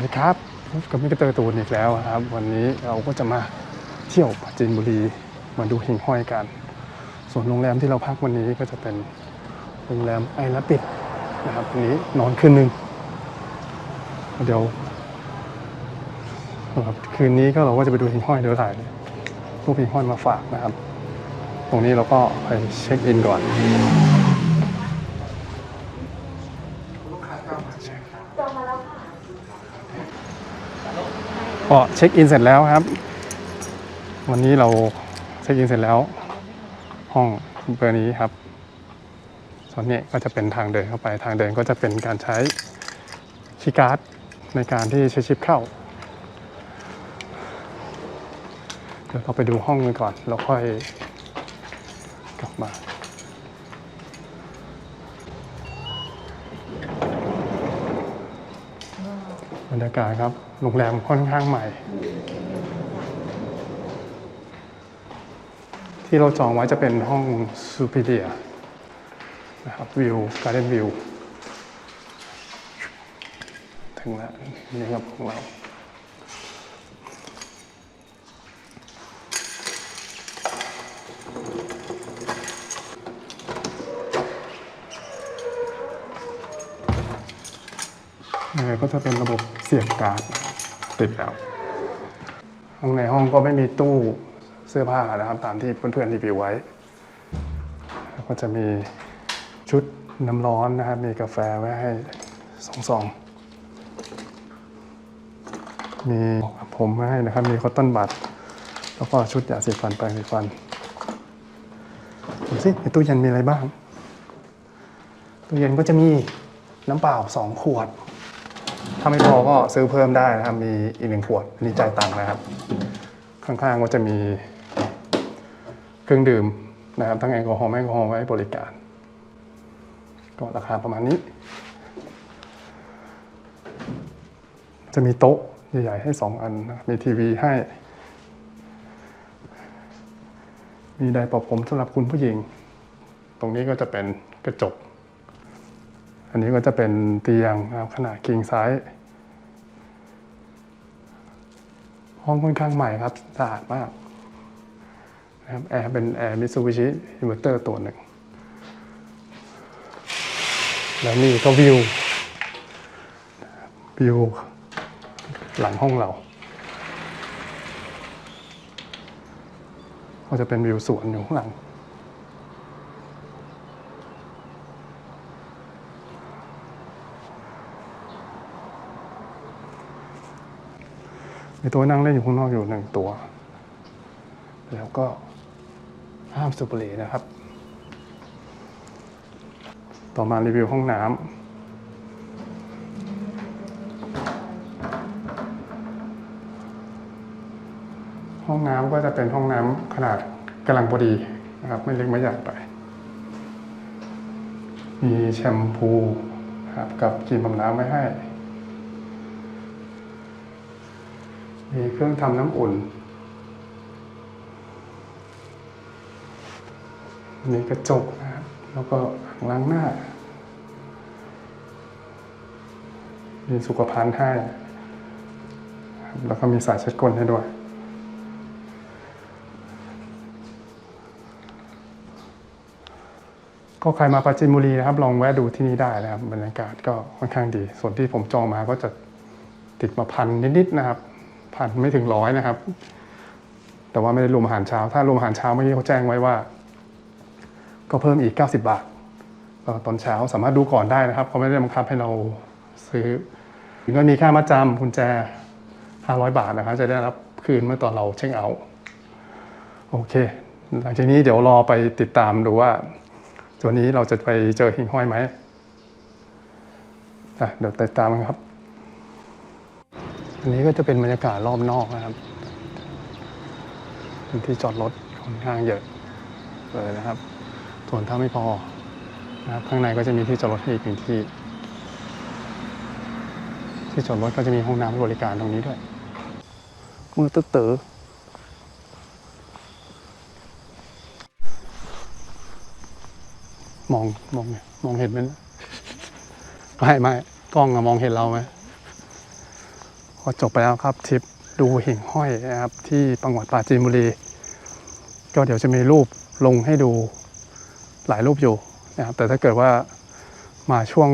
วัสดีครับกับมิกเตอร์ตูนอีกแล้วครับ วันนี้เราก็จะมาเที่ยวปราจีนบุรีมาดูหิ่งห้อยกัน ส่วนโรงแรมที่เราพักวันนี้ก็จะเป็นโรงแรมไอละปิดนะครับวันนี้นอนคืนหนึ่งเดี๋ยวสำหรับคืนนี้ก็เราก็จะไปดูหิ่งห้อยเดี๋ยวถ่ายรูปหิ่งห้อยมาฝากนะครับ ตรงนี้เราก็ไปเช็คอินก่อน ก็เช็คอินเสร็จแล้วครับ วันนี้เราเช็คอินเสร็จแล้ว ห้องเบอร์นี้ครับส่วนนี้ก็จะเป็นทางเดินเข้าไปทางเดินก็จะเป็นการใช้คีย์การ์ดในการที่ใช้ชิปเข้าเดี๋ยวเราไปดูห้องกันก่อน แล้วค่อยกลับมา บรรยากาศครับ โรงแรมค่อนข้างใหม่ ที่เราจองไว้จะเป็นห้องซูเปเรียนะครับวิวการ์เดนวิวถึงแล้วนี่ครับของเรา ยังไงก็จะเป็นระบบเสียบการ์ดติดแล้วข้างในห้องก็ไม่มีตู้เสื้อผ้านะครับ ตามที่เพื่อนๆรีวิวไว้ แล้วก็จะมีชุดน้ำร้อนนะครับ มีกาแฟไว้ให้สองซอง มีผมให้นะครับ มีคอตตอนบัตแล้วก็ชุดยาสีฟันแปรงสีฟันดูสิในตู้เย็นมีอะไรบ้าง ตู้เย็นก็จะมีน้ำเปล่าสองขวด ถ้าไม่พอก็ซื้อเพิ่มได้นะครับ มีอีกหนึ่งขวดนนี้จ่ายตังค์นะครับ ข้างๆก็จะมีเครื่องดื่มนะครับ ทั้งแอลกอฮอล์ไม่แอลกอฮอล์ไว้บริการ ก็ราคาประมาณนี้ จะมีโต๊ะใหญ่ๆให้สองอัน มีทีวีให้ มีไดร์เป่าผมสำหรับคุณผู้หญิง ตรงนี้ก็จะเป็นกระจก อันนี้ก็จะเป็นเตียงนะครับขนาด king size ห้องค่อนข้างใหม่ครับสะอาดมากนะครับแอร์เป็นแอร์มิตซูบิชิอินเวอร์เตอร์ตัวหนึ่ง แล้วนี่ก็วิว วิว หลังห้องเรา ก็จะเป็นวิวสวนอยู่ข้างหลัง มีตัวนั่งเล่นอยู่ข้างนอกอยู่หนึ่งตัว แล้วก็ห้ามสูบบุหรี่นะครับ ต่อมารีวิวห้องน้ำห้องน้ำก็จะเป็นห้องน้ำขนาดกำลังพอดีนะครับ ไม่เล็กไม่ใหญ่ไป มีแชมพูครับกับครีมบำน้ำไว้ให้ มีเครื่องทำน้ำอุ่น มีกระจกนะครับ แล้วก็ล้างหน้า มีสุขภัณฑ์ให้ แล้วก็มีสายเช็ดก้นให้ด้วยก็ใครมาปราจีนบุรีนะครับ ลองแวะดูที่นี่ได้นะครับบรรยากาศก็ค่อนข้างดี ส่วนที่ผมจองมาก็จะติดมาพันนิดๆนะครับ พันไม่ถึงร้อยนะครับ แต่ว่าไม่ได้รวมอาหารเช้า ถ้ารวมอาหารเช้าเมื่อกี้เขาแจ้งไว้ว่า ก็เพิ่มอีก 90 บาทตอนเช้าสามารถดูก่อนได้นะครับเขาไม่ได้บังคับให้เราซื้อก็มีค่ามาจำกุญแจ 500 บาทนะครับ จะได้รับคืนเมื่อตอนเราเช็คเอาท์โอเค หลังจากนี้เดี๋ยวรอไปติดตามดูว่าวันนี้เราจะไปเจอหิ่งห้อยไหมเดี๋ยวติดตามกันครับ อันนี้ก็จะเป็นบรรยากาศรอบนอกนะครับเป็นที่จอดรถค่อนข้างเยอะเลยนะครับ ส่วนถ้าไม่พอนะครับข้างในก็จะมีที่จอดรถอีกหนึ่งที่ ที่จอดรถก็จะมีห้องน้ำบริการตรงนี้ด้วยมือต๋อเต๋อมองมองไงมองเห็นไหมไม่ไม่กล้องอะมองเห็นเราไหม ก็จบไปแล้วครับทริปดูหิ่งห้อยนะครับ ที่จังหวัดปราจีนบุรี ก็เดี๋ยวจะมีรูปลงให้ดูหลายรูปอยู่นะครับ แต่ถ้าเกิดว่ามาช่วง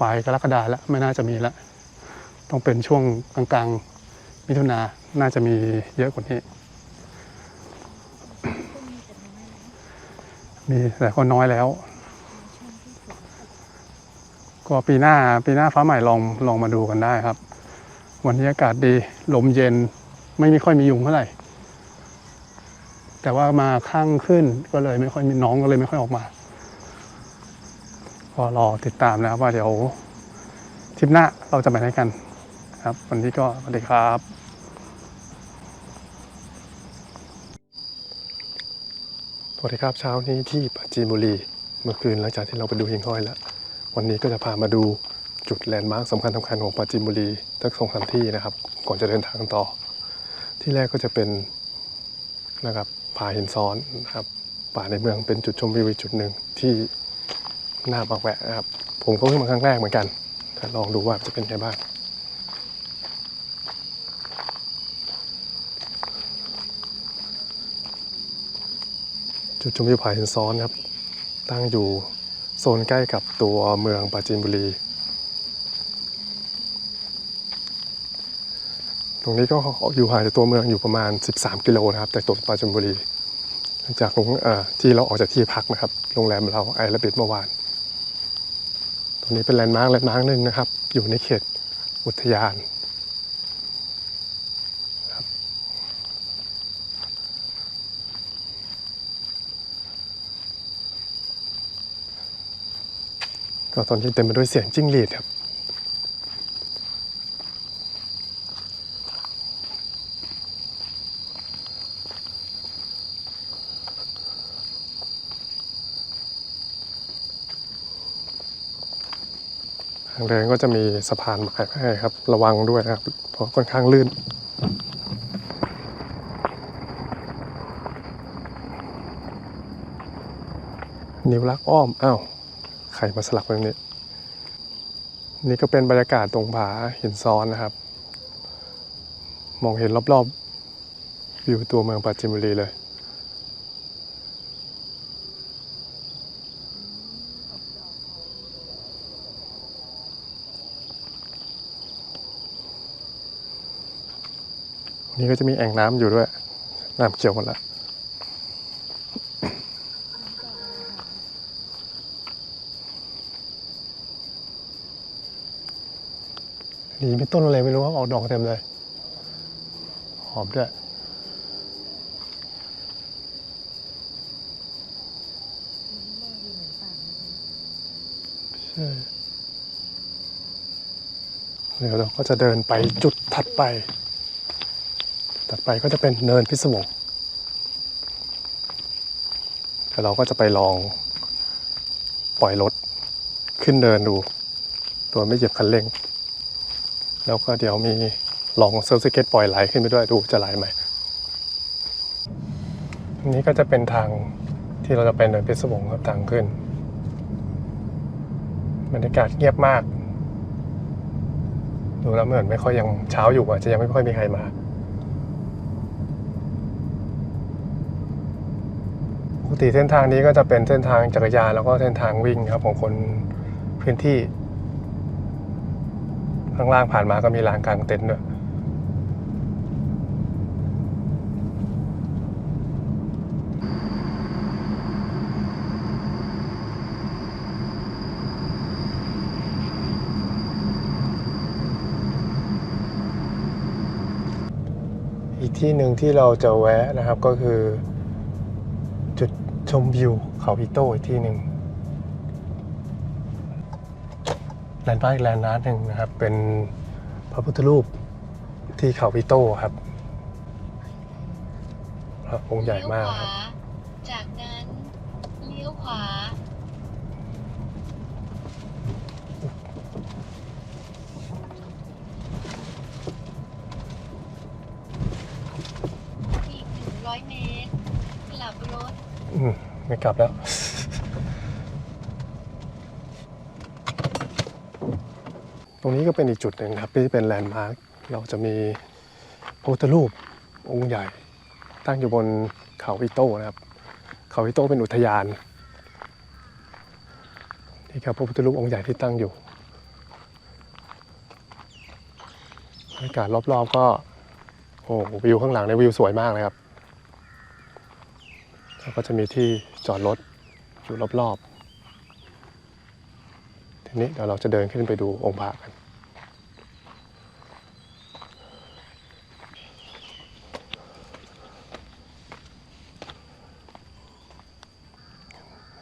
ปลายกรกฎาแล้วไม่น่าจะมีแล้วต้องเป็นช่วงกลางๆมิถุนาน่าจะมีเยอะกว่านี้ มีแต่ก็น้อยแล้ว ก็ปีหน้าปีหน้าฟ้าใหม่ลองลองมาดูกันได้ครับ วันนี้อากาศดี ลมเย็น ไม่มีค่อยมียุงเท่าไหร่ แต่ว่ามาข้างขึ้นก็เลยไม่ค่อยมีน้องก็เลยไม่ค่อยออกมาก็รอติดตามนะว่าเดี๋ยวทริปหน้าเราจะไปไหนกันครับ วันนี้ก็สวัสดีครับสวัสดีครับเช้านี้ที่ปราจีนบุรี เมื่อคืนหลังจากที่เราไปดูหิ่งห้อยแล้ว วันนี้ก็จะพามาดู จุดแลนด์มาร์คสำคัญสำคัญของปราจีนบุรีทั้งสองสามที่นะครับ ก่อนจะเดินทางต่อ ที่แรกก็จะเป็นนะครับผาหินซ้อนนะครับป่าในเมืองเป็นจุดชมวิวจุดหนึ่งที่น่ามาแวะนะครับ ผมก็เพิ่งมาครั้งแรกเหมือนกันลองดูว่าจะเป็นไงบ้างจุดชมวิวผาหินซ้อนครับ ตั้งอยู่โซนใกล้กับตัวเมืองปราจีนบุรี ตรงนี้ก็อยู่ห่างจากตัวเมืองอยู่ประมาณ 13 กิโลนะครับจากตัวปราจีนบุรีหลังจากงที่เราออกจากที่พักนะครับ โรงแรมเราไอระเบิดเมื่อวาน ตรงนี้เป็นแลนด์มาร์คแลนด์มาร์คหนึ่งนะครับ อยู่ในเขตอุทยานครับก็ตอนนี้เต็มไปด้วยเสียงจิ้งหรีดครับางเดินก็จะมีสะพานไม้ให้ครับ ระวังด้วยนะครับ เพราะค่อนข้างลื่นนิ้วลักอ้อม อ้าวใครมาสลักตรงนี้ นี่ก็เป็นบรรยากาศตรงผาหินซ้อนนะครับ มองเห็นรอบๆ วิวตัวเมืองปราจีนบุรีเลย นี่ก็จะมีแอ่งน้ำอยู่ด้วย น้ำเขียวหมดแล้วนี่มีต้นอะไรไม่รู้ครับออกดอกเต็มเลย หอมด้วยใช่เดี๋ยวเราก็จะเดินไปจุดถัดไป ถัดไปก็จะเป็นเนินพิศวงแล้วเราก็จะไปลองปล่อยรถขึ้นเดินดูโดยไม่เหยียบคันเร่ง แล้วก็เดี๋ยวมีลองเซิร์ฟสเก็ตปล่อยไหลขึ้นไปด้วยดูจะไหลไหมอันนี้ก็จะเป็นทางที่เราจะไปเนินพิศวงครับทางขึ้นบรรยากาศเงียบมาก ดูแล้วเหมือนไม่ค่อยยังเช้าอยู่อาจจะยังไม่ค่อยมีใครมา ปก ติเส้นทางนี้ก็จะเป็นเส้นทางจักรยานแล้วก็เส้นทางวิ่งครับของคนพื้นที่ ข้างล่างผ่านมาก็มีลานกลางเต็นท์ด้วยอีกที่หนึ่งที่เราจะแวะนะครับก็คือ ชมวิวเขาพิโต้อีกที่หนึ่งแลนด์มาร์คอีกแลนด์นาร์หนึ่งนะครับ เป็นพระพุทธรูปที่เขาพิโต้ครับพระองค์ใหญ่มากครับ เลี้ยวขวาจากนั้น เลี้ยวขวา อีก 100 เมตร กลับรถ อืมไม่ กลับแล้ว ตรงนี้ก็เป็นอีกจุดหนึ่งครับที่เป็นแลนด์มาร์ค เราจะมีพระพุทธรูปองค์ใหญ่ ตั้งอยู่บนเขาอิโต้นะครับ เขาอิโต้เป็นอุทยาน นี่ครับพระพุทธรูปองค์ใหญ่ที่ตั้งอยู่บรรยากาศรอบๆก็ โอ้โหวิวข้างหลังในยวิวสวยมากเลยครับ แล้วก็จะมีที่จอดรถอยู่รอบๆ ทีนี้เดี๋ยวเราจะเดินขึ้นไปดูองค์พระกัน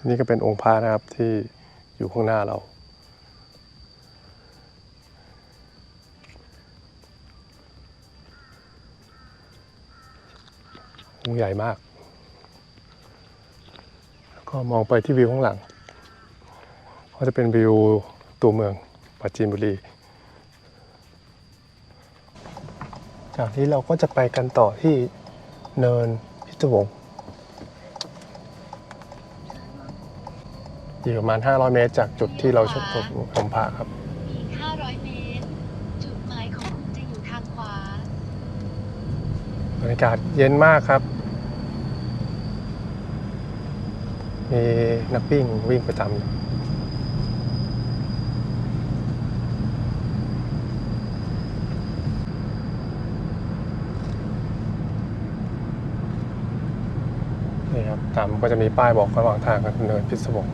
นี่ก็เป็นองค์พระนะครับที่อยู่ข้างหน้าเราองค์ใหญ่มาก ก็มองไปที่วิวข้างหลัง ก็จะเป็นวิวตัวเมืองปราจีนบุรี จากนี้เราก็จะไปกันต่อที่เนินพิศวงอีกประมาณ 500 เมตร จากจุดที่เราชมชมพระครับอีก500 เมตร จุดหมายของคุณจะอยู่ทางขวา บรรยากาศเย็นมากครับ มีนักวิ่งวิ่งประจำอยู่นี่ครับตามก็จะมีป้ายบอกระหว่างทางกันเนินพิศวง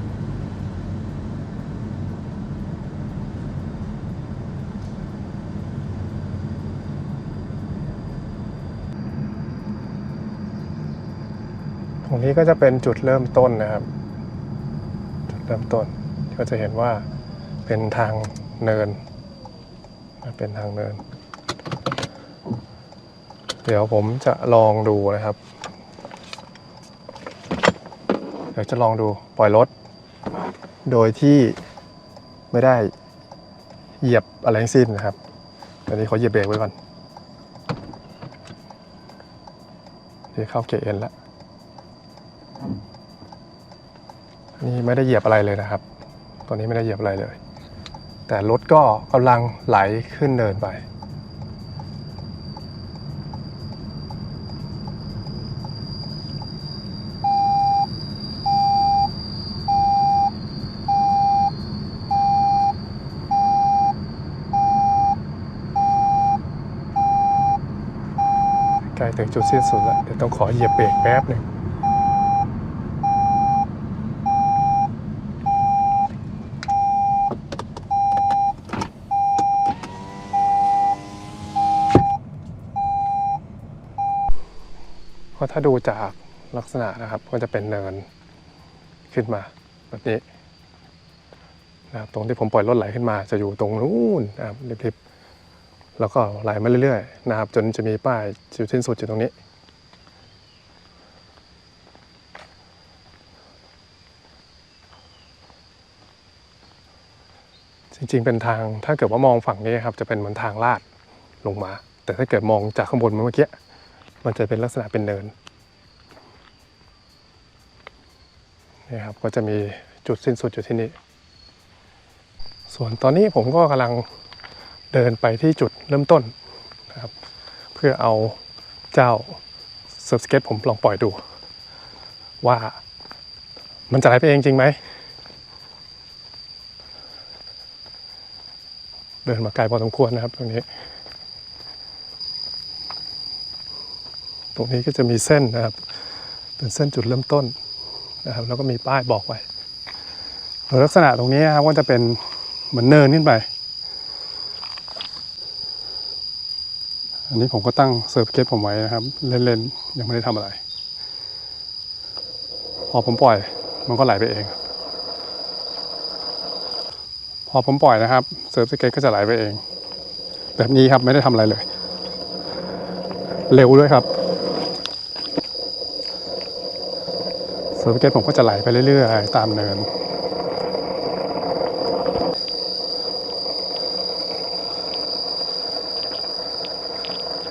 รงนี้ก็จะเป็นจุดเริ่มต้นนะครับ จุดเริ่มต้นก็จะเห็นว่าเป็นทางเนิน เป็นทางเนิน เดี๋ยวผมจะลองดูนะครับ เดี๋ยวจะลองดูปล่อยรถ โดยที่ไม่ได้เหยียบอะไรทั้งสิ้นนะครับตอนนี้เขอเหยียบเบรกไว้ก่อนเดี๋ยวเข้าเกเอ็นแล้ว นี่ไม่ได้เหยียบอะไรเลยนะครับ ตัวนี้ไม่ได้เหยียบอะไรเลย แต่รถก็กำลังไหลขึ้นเนินไป ใกล้ถึงจุดสิ้นสุดแล้ว เดี๋ยวต้องขอเหยียบเบรกแป๊บหนึ่ง เพราะ ถ้าดูจากลักษณะนะครับก็จะเป็นเนินขึ้นมาแบบนี้นะครับตรงที่ผมปล่อยรถไหลขึ้นมา จะอยู่ตรงนู้นนะครับริบๆแล้วก็ไหลมาเรื่อยๆนะครับ จนจะมีป้ายจุดสิ้นสุดอยู่ตรงนี้ จริงๆเป็นทางถ้าเกิดว่ามองฝั่งนี้ครับ จะเป็นเหมือนทางลาดลงมา แต่ถ้าเกิดมองจากข้างบนเมื่อกี้ มันจะเป็นลักษณะเป็นเนินนี่ครับก็จะมีจุดสิ้นสุดอยู่ที่นี่ ส่วนตอนนี้ผมก็กำลังเดินไปที่จุดเริ่มต้นนะครับ เพื่อเอาเจ้าเซิร์ฟสเก็ตผมลองปล่อยดู ว่ามันจะไหลไปเองจริงไหม เดินมาไกลพอสมควรนะครับตรงนี้ ตรงนี้ก็จะมีเส้นนะครับ เป็นเส้นจุดเริ่มต้นนะครับ แล้วก็มีป้ายบอกไว้ลักษณะตรงนี้นะครับก็จะเป็นเหมือนเนินขึ้นไป อันนี้ผมก็ตั้งเซิร์ฟเกตผมไว้นะครับ เล่นๆยังไม่ได้ทำอะไร พอผมปล่อยมันก็ไหลไปเอง พอผมปล่อยนะครับเซิร์ฟสเก็ตก็จะไหลไปเอง แบบนี้ครับไม่ได้ทำอะไรเลย เร็วด้วยครับ เซิร์ฟสเกตผมก็จะไหลไปเรื่อยๆ ตามเนิน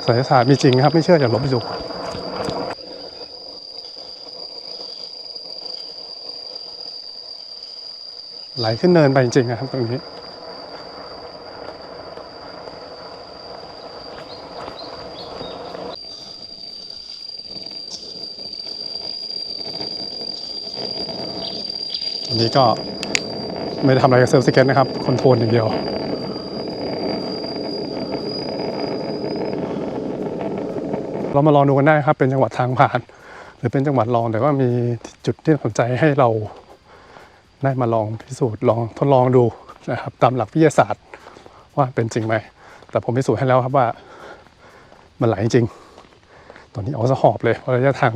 สายศาสตร์มีจริงครับ ไม่เชื่ออย่าลบหลู่ไหลขึ้นเนินไปจริงๆนะครับตรงนี้ นนี้ก็ไม่ได้ทำอะไรกับเซิร์ฟสเก็ตนะครับ คอนโทรลอย่างเดียว เรามาลองดูกันได้ครับ เป็นจังหวัดทางผ่าน หรือเป็นจังหวัดลองแต่ว่ามีจุดที่สนใจให้เราได้มาลองพิสูจน์ลองทดลองดูนะครับตามหลักวิทยาศาสตร์ว่าเป็นจริงไหม แต่ผมพิสูจน์ให้แล้วครับว่า มันไหลจริง ตอนนี้เอาซะหอบเลยเพราะระยะทาง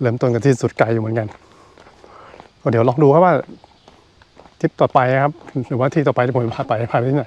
เริ่มต้นกันที่สุดไกลอยู่เหมือนกัน ก็เดี๋ยวลองดูครับว่าทริปต่อไปครับ หรือว่าที่ต่อไปที่ผมจะพาไปพาไปที่ไหน